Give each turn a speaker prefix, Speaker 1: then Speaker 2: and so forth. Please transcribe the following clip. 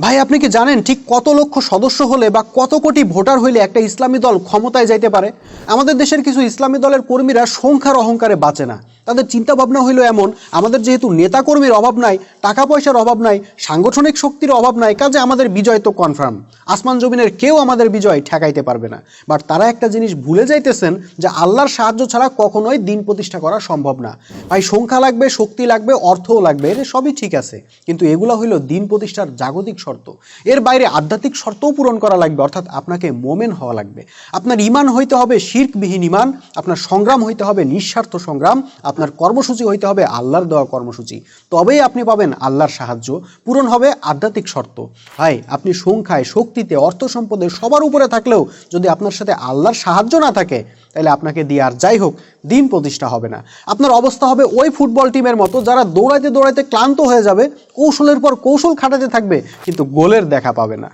Speaker 1: ভাই, আপনি কি জানেন ঠিক কত লক্ষ সদস্য হলে বা কত কোটি ভোটার হইলে একটা ইসলামী দল ক্ষমতায় যাইতে পারে? আমাদের দেশের কিছু ইসলামী দলের কর্মীরা সংখ্যার অহংকারে বাঁচে না। তাদের চিন্তা ভাবনা হইল এমন, আমাদের যেহেতু নেতাকর্মীর অভাব নাই টাকা পয়সার অভাব নাই, সাংগঠনিক শক্তির অভাব নাই, কাজে আমাদের বিজয় তো কনফার্ম আসমান জমিনের কেউ আমাদের বিজয় ঠেকাইতে পারবে না। বাট তারা একটা জিনিস ভুলে যাইতেছেন যে আল্লাহর সাহায্য ছাড়া কখনোই দিন প্রতিষ্ঠা করা সম্ভব না। ভাই, সংখ্যা লাগবে, শক্তি লাগবে, অর্থও লাগবে এর সবই ঠিক আছে। কিন্তু এগুলো হইল দিন প্রতিষ্ঠার জাগতিক শর্ত। এর বাইরে আধ্যাত্মিক শর্তও পূরণ করা লাগবে, অর্থাৎ আপনাকে মোমেন হওয়া লাগবে। আপনার ইমান হইতে হবে শির্কবিহীন ইমান আপনার সংগ্রাম হইতে হবে নিঃস্বার্থ সংগ্রাম আপনার কর্মসূচি হইতে হবে আল্লাহর দেওয়া কর্মসূচি। তবেই আপনি পাবেন আল্লাহর সাহায্য। পূরণ হবে আধ্যাত্মিক শর্ত। ভাই, আপনি সংখ্যায়, শক্তিতে, অর্থ সম্পদে সবার উপরে থাকলেও যদি আপনার সাথে আল্লাহর সাহায্য না থাকে, তাহলে আপনাকে দিয়ে আর যাই হোক, দিন প্রতিষ্ঠা হবে না। আপনার অবস্থা হবে ওই ফুটবল টিমের মতো যারা দৌড়াইতে দৌড়াইতে ক্লান্ত হয়ে যাবে, কৌশলের পর কৌশল খাটাতে থাকবে, কিন্তু গোলের দেখা পাবে না।